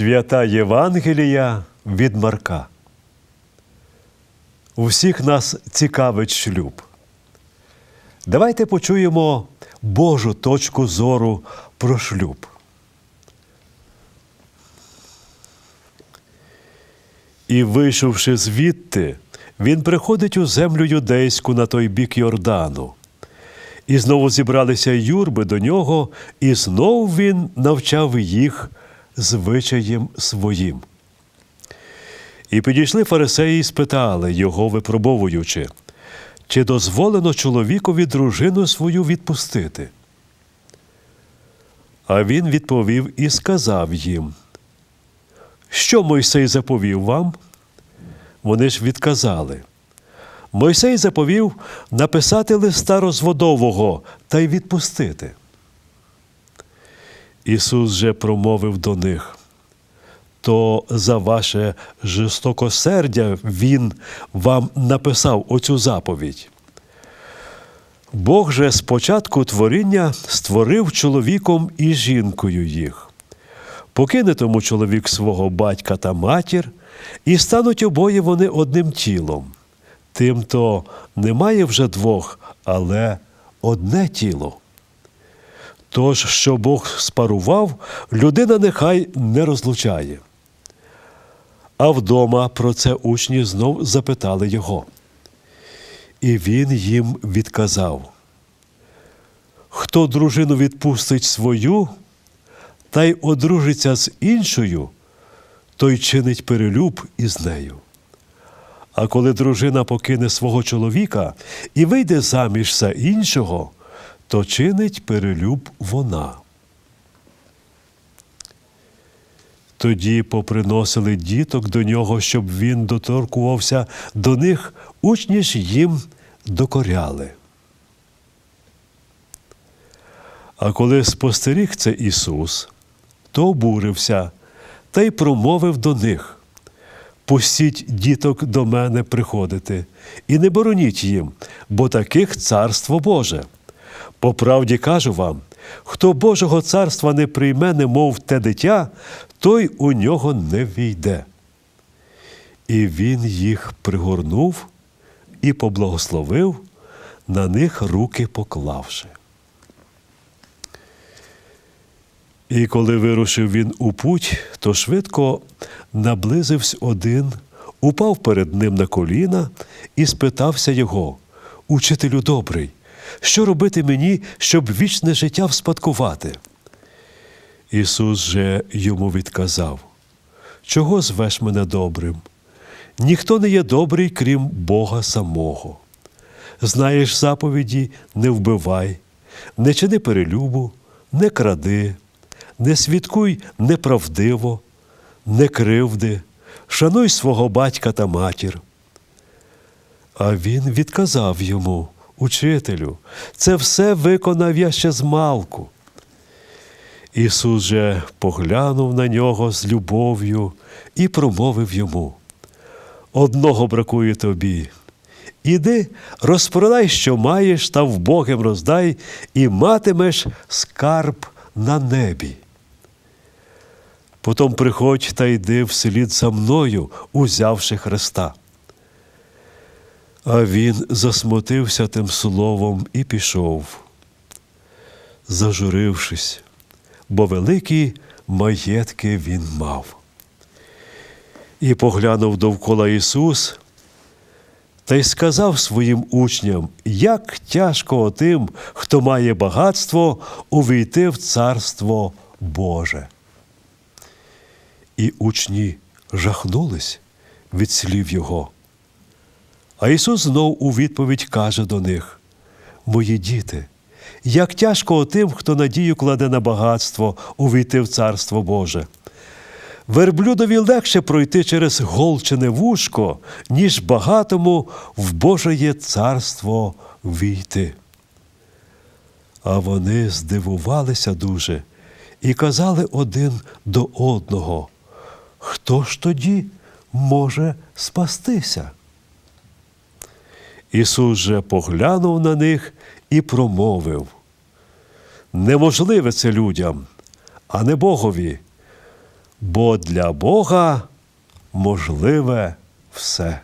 Свята Євангелія від Марка. Усіх нас цікавить шлюб. Давайте почуємо Божу точку зору про шлюб. І, вийшовши звідти, він приходить у землю юдейську на той бік Йордану. І знову зібралися юрби до нього, і знов він навчав їх звичаєм своїм. І підійшли фарисеї і спитали його, випробовуючи, чи дозволено чоловікові дружину свою відпустити. А він відповів і сказав їм, що Мойсей заповів вам? Вони ж відказали. Мойсей заповів написати листа розводового та й відпустити. Ісус же промовив до них. То за ваше жорстокосердя Він вам написав оцю заповідь. Бог же з початку творіння створив чоловіком і жінкою їх. Покине тому чоловік свого батька та матір, і стануть обоє вони одним тілом. Тимто немає вже двох, але одне тіло. Тож, що Бог спарував, людина нехай не розлучає. А вдома про це учні знов запитали його. І він їм відказав: Хто дружину відпустить свою, та й одружиться з іншою, той чинить перелюб із нею. А коли дружина покине свого чоловіка і вийде заміж за іншого, то чинить перелюб вона. Тоді поприносили діток до нього, щоб він доторкувався до них, учні ж їм докоряли. А коли спостеріг це Ісус, то обурився та й промовив до них. Пустіть діток до мене приходити, і не бороніть їм, бо таких царство Боже. По правді кажу вам: хто Божого царства не прийме, немов те дитя, той у нього не війде. І він їх пригорнув і поблагословив, на них руки поклавши. І коли вирушив він у путь, то швидко наблизився один, упав перед ним на коліна і спитався його, Учителю добрий, що робити мені, щоб вічне життя вспадкувати? Ісус же йому відказав, Чого звеш мене добрим? Ніхто не є добрий, крім Бога самого. Знаєш заповіді, не вбивай, не чини перелюбу, не кради не свідкуй неправдиво, не кривди, шануй свого батька та матір. А він відказав йому, учителю, це все виконав я ще з малку. Ісус же поглянув на нього з любов'ю і промовив йому: Одного бракує тобі. Іди, розпродай, що маєш, та вбогим роздай, і матимеш скарб на небі. Потім приходь та йди вслід за мною, узявши Христа. А він засмутився тим словом і пішов, зажурившись, бо великі маєтки він мав. І поглянув довкола Ісус та й сказав своїм учням, як тяжко тим, хто має багатство, увійти в Царство Боже. І учні жахнулись від слів Його. А Ісус знов у відповідь каже до них: Мої діти, як тяжко тим, хто надію кладе на багатство, увійти в Царство Боже. Верблюдові легше пройти через голчене вушко, ніж багатому в Божеє царство війти. А вони здивувалися дуже і казали один до одного. Хто ж тоді може спастися? Ісус же поглянув на них і промовив: Неможливе це людям, а не Богові, бо для Бога можливе все.